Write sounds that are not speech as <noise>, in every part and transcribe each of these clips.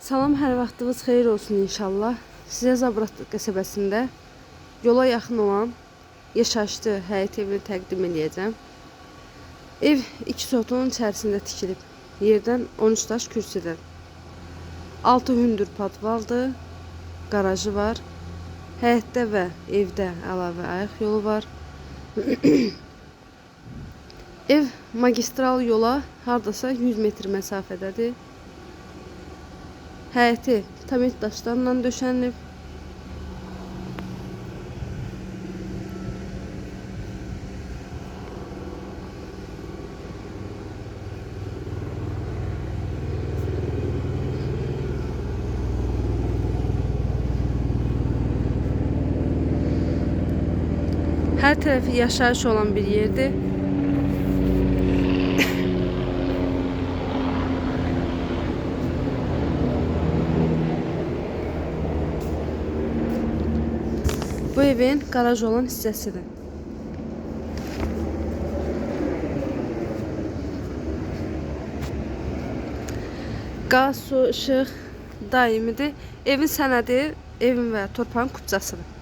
Salam, hər vaxtınız xeyir olsun inşallah. Sizə Zabrat qəsəbəsində yola yaxın olan yaşayışlı həyət evini təqdim edəcəm. Ev 2 sotun içərisində tikilib. Yerdən 13 daş kürsüdən. 6 hündür patvaldır. Garajı var. Həyətdə və evdə əlavə ayaq yolu var. <clears throat> Ev magistral yola hardasa 100 metr məsafədədir. Həyəti tamit daşlarla döşənib. Hər tərəfi yaşayış olan bir yerdir. Bu evin garaj olan hissəsidir. Qaz, su, işıq daimidir. Evin sənədi evin və torpağın kupçasıdır.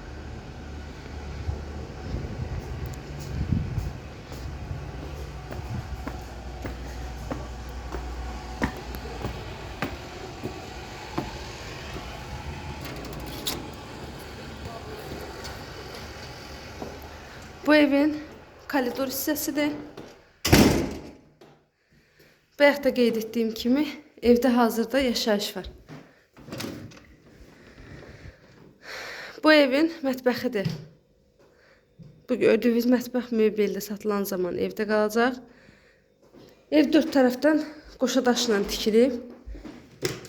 Bu evin koridor hissəsidir. Bayaq da qeyd etdiyim kimi evdə hazırda yaşayış var. Bu evin mətbəxidir. Bu gördüyünüz mətbəx möbeldə satılan zaman evdə qalacaq. Ev dörd tərəfdən qoşa daşla tikilib.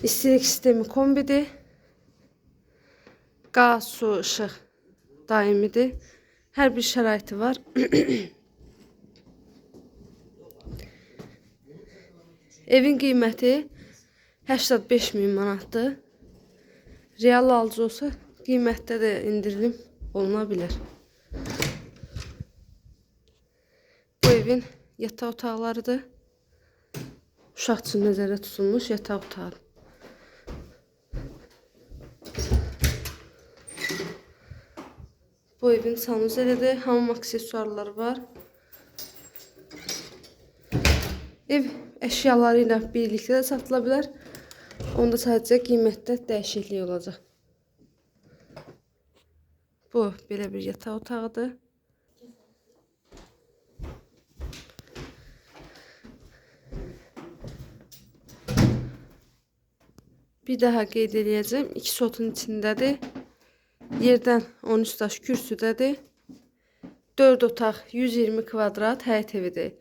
İstilik sistemi kombidir. Qaz, su, işıq daimidir. Hər bir şəraiti var. <clears throat> Evin qiyməti 85 min manatdır. Real alıcı olsa qiymətdə də indirim oluna bilər. Bu evin yataq otaqlarıdır. Uşaq üçün nəzərdə tutulmuş yataq otağı. Bu evin sanuzelidir. Hamam aksesuarları var. Ev əşyaları ilə birlikdə də. Onda sadəcə qiymətdə dəyişiklik olacaq. Bu belə bir yataq otağıdır. Bir daha qeyd eləyəcəm. İki sotun içindədir. Yerdən 13 daş kürsüdədir. 4 otaq 120 kvadrat həyət evidir.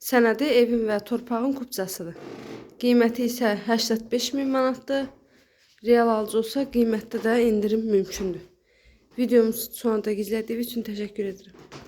Sənədi evin və torpağın kupçasıdır. Qiyməti isə 85 min manatdır. Real alıcı olsa qiymətdə də indirim mümkündür. Videomuzu sonuna da izlədiyiniz üçün təşəkkür edirəm.